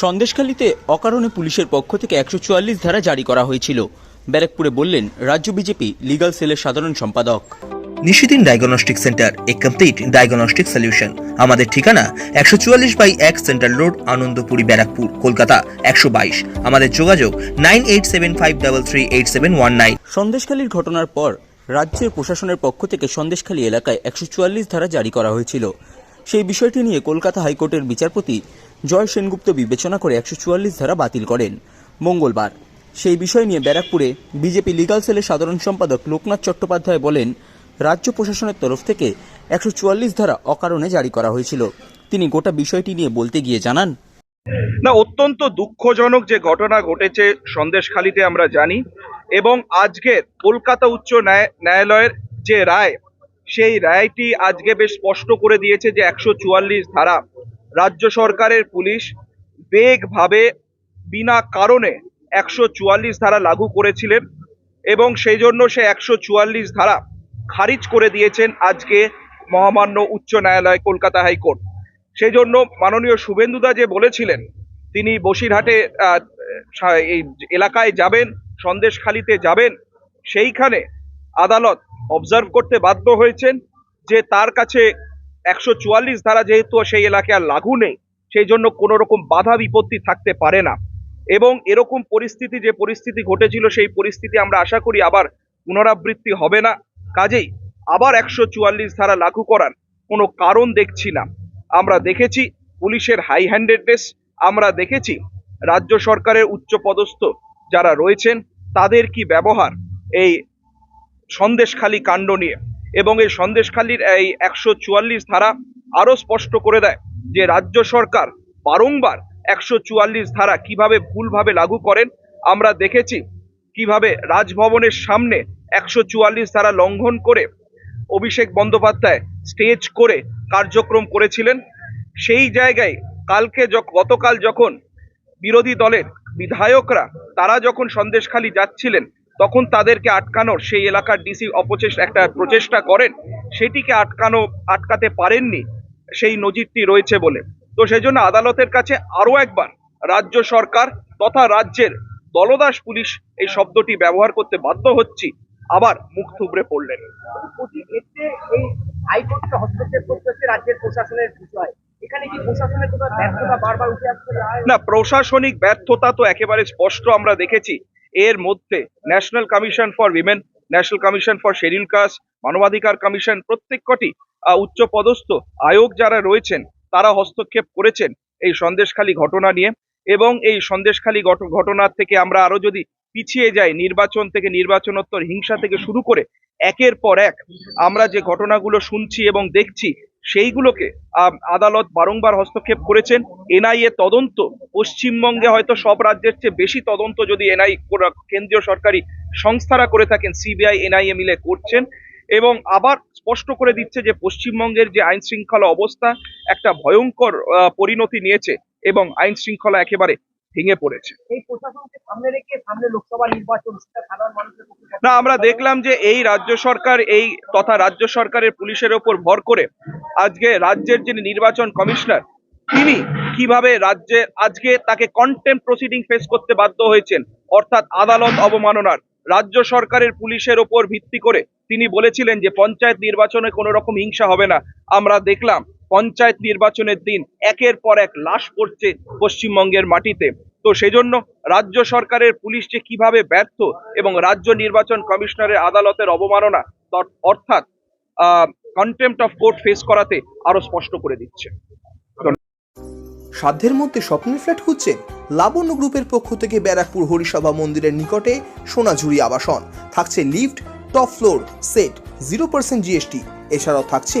সন্দেশখালীতে অকারণে পুলিশের পক্ষ থেকে একশো চুয়াল্লিশ ধারা জারি করা হয়েছিল। ব্যারাকপুরে বললেন রাজ্য বিজেপি লিগাল সেলের সাধারণ সম্পাদক। নিশিদিন ডায়াগনস্টিক সেন্টার এ কমপ্লিট ডায়াগনস্টিক সলিউশন। আমাদের ঠিকানা একশো চুয়াল্লিশ বাই এক সেন্ট্রাল রোড আনন্দপুরি ব্যারাকপুর কলকাতা একশো বাইশ। আমাদের যোগাযোগ nine eight seven five double three eight seven one nine. সন্দেশখালীর ঘটনার পর রাজ্যের প্রশাসনের পক্ষ থেকে সন্দেশখালী এলাকায় একশো চুয়াল্লিশ ধারা জারি করা হয়েছিল। সেই বিষয়টি নিয়ে কলকাতা হাইকোর্টের বিচারপতি জয় সেনগুপ্ত বিবেচনা করে একশো চুয়াল্লিশ ধারা বাতিল করেন। মঙ্গলবার। সেই বিষয় নিয়ে ব্যারাকপুরে বিজেপি লিগাল সেলের সাধারণ সম্পাদক লোকনাথ চট্টোপাধ্যায় বলেন, রাজ্য প্রশাসনের তরফ থেকে একশো চুয়াল্লিশ ধারা অকারণে জারি করা হয়েছিল। তিনি গোটা বিষয়টি নিয়ে বলতে গিয়ে জানান, না, অত্যন্ত দুঃখজনক যে ঘটনা ঘটেছে সন্দেশখালিতে আমরা জানি এবং আজকে কলকাতা উচ্চ ন্যায়, ন্যায়ালয়ের যে রায়, সেই রায়টি আজকে বেশ স্পষ্ট করে দিয়েছে যে একশো চুয়াল্লিশ ধারা রাজ্য সরকারের পুলিশ বেগভাবে বিনা কারণে একশো চুয়াল্লিশ ধারা লাগু করেছিলেন এবং সেই জন্য সে একশো চুয়াল্লিশ ধারা খারিজ করে দিয়েছেন আজকে মহামান্য উচ্চ ন্যায়ালয়, কলকাতা হাইকোর্ট। সেই জন্য মাননীয় শুভেন্দুদা যে বলেছিলেন, তিনি বসিরহাটে এই এলাকায় যাবেন, সন্দেশখালিতে যাবেন, সেইখানে আদালত অবজার্ভ করতে বাধ্য হয়েছেন যে তার কাছে একশো চুয়াল্লিশ ধারা যেহেতু সেই এলাকায় আর লাগু নেই, সেই জন্য কোনো রকম বাধা বিপত্তি থাকতে পারে না। এবং এরকম পরিস্থিতি যে পরিস্থিতি ঘটেছিল, সেই পরিস্থিতি আমরা আশা করি আবার পুনরাবৃত্তি হবে না। কাজেই আবার একশো চুয়াল্লিশ ধারা লাগু করার কোনো কারণ দেখছি না। আমরা দেখেছি পুলিশের হাই হ্যান্ডেডনেস আমরা দেখেছি রাজ্য সরকারের উচ্চপদস্থ যারা রয়েছেন, তাদের কি ব্যবহার এই সন্দেশখালি কাণ্ড নিয়ে। এবং এই সন্দেশখালির এই একশো চুয়াল্লিশ ধারা আরও স্পষ্ট করে দেয় যে রাজ্য সরকার বারংবার একশো চুয়াল্লিশ ধারা কীভাবে ভুলভাবে লাগু করেন, আমরা দেখেছি কীভাবে রাজভবনের সামনে একশো চুয়াল্লিশ ধারা লঙ্ঘন করে অভিষেক বন্দ্যোপাধ্যায় স্টেজ করে কার্যক্রম করেছিলেন। সেই জায়গায় কালকে গতকাল যখন বিরোধী দলের বিধায়করা, তারা যখন সন্দেশখালি যাচ্ছিলেন তখন তাদেরকে আটকানোর সেই এলাকার ডিসি অপচেষ্টা একটা প্রচেষ্টা করেন সেটিকে আটকানো আটকাতে পারেননি সেই নজিরটি রয়েছে বলে। তো সেই জন্য আদালতের কাছে আরও একবার রাজ্য সরকার তথা রাজ্যের দলদাস পুলিশ এই শব্দটি ব্যবহার করতে বাধ্য হচ্ছি আবার মুখ থুবড়ে পড়লেন। এতে এই হাইকোর্টকে হস্তক্ষেপ রাজ্যের প্রশাসনের বিষয়। এখানে কি প্রশাসনের ব্যর্থতা বারবার না প্রশাসনিক ব্যর্থতা তো একেবারে স্পষ্ট আমরা দেখেছি। এর মধ্যে national commission for women national commission for schedule caste মানবাধিকার কমিশন প্রত্যেক কটি উচ্চ পদস্থ আয়োগ যারা রয়েছেন, তারা হস্তক্ষেপ করেছেন এই সন্দেশখালী ঘটনা নিয়ে। এবং এই সন্দেশখালী ঘট- ঘটনার থেকে আমরা আরও যদি পিছিয়ে যাই, নির্বাচন থেকে নির্বাচনোত্তর হিংসা থেকে শুরু করে একের পর এক আমরা যে ঘটনাগুলো শুনছি এবং দেখছি সেইগুলোকে আদালত বারংবার হস্তক্ষেপ করেছেন। এনআইএ তদন্ত, পশ্চিমবঙ্গে হয়তো সব রাজ্যের চেয়ে বেশি তদন্ত যদি এনআই কেন্দ্রীয় সরকারি সংস্থারা করে থাকেন, সিবিআই, এনআইএ মিলে করছেন। এবং আবার স্পষ্ট করে দিচ্ছে যে, পশ্চিমবঙ্গের যে আইন শৃঙ্খলা অবস্থা একটা ভয়ঙ্কর পরিণতি নিয়েছে এবং আইন শৃঙ্খলা একেবারে ভেঙে পড়েছে। না আমরা দেখলাম যে এই রাজ্য সরকার এই তথা রাজ্য সরকারের পুলিশের ওপর ভর করে আজকে রাজ্যের যিনি নির্বাচন কমিশনার তিনি কীভাবে রাজ্যে আজকে তাকে কন্টেম্প প্রসিডিং ফেস করতে বাধ্য হয়েছেন অর্থাৎ আদালত অবমাননার রাজ্য সরকারের পুলিশের ওপর ভিত্তি করে তিনি বলেছিলেন যে পঞ্চায়েত নির্বাচনে কোনো রকম হিংসা হবে না। আমরা দেখলাম পঞ্চায়েত নির্বাচনের দিন একের পর এক লাশ পড়ছে পশ্চিমবঙ্গের মাটিতে। তো সেজন্য রাজ্য সরকারের পুলিশ যে কীভাবে ব্যর্থ এবং রাজ্য নির্বাচন কমিশনারের আদালতের অবমাননা অর্থাৎ কন্টেম্পট অফ কোর্ট ফেস করাতে আরও স্পষ্ট করে দিচ্ছে। সাধ্যের মধ্যে স্বপ্নের ফ্ল্যাট খুঁজছেন লাবণ্য গ্রুপের পক্ষ থেকে ব্যারাকপুর হরিসভা মন্দিরের নিকটে সোনাঝুরি আবাসন। থাকছে lift, top floor, set zero percent GST এছাড়াও থাকছে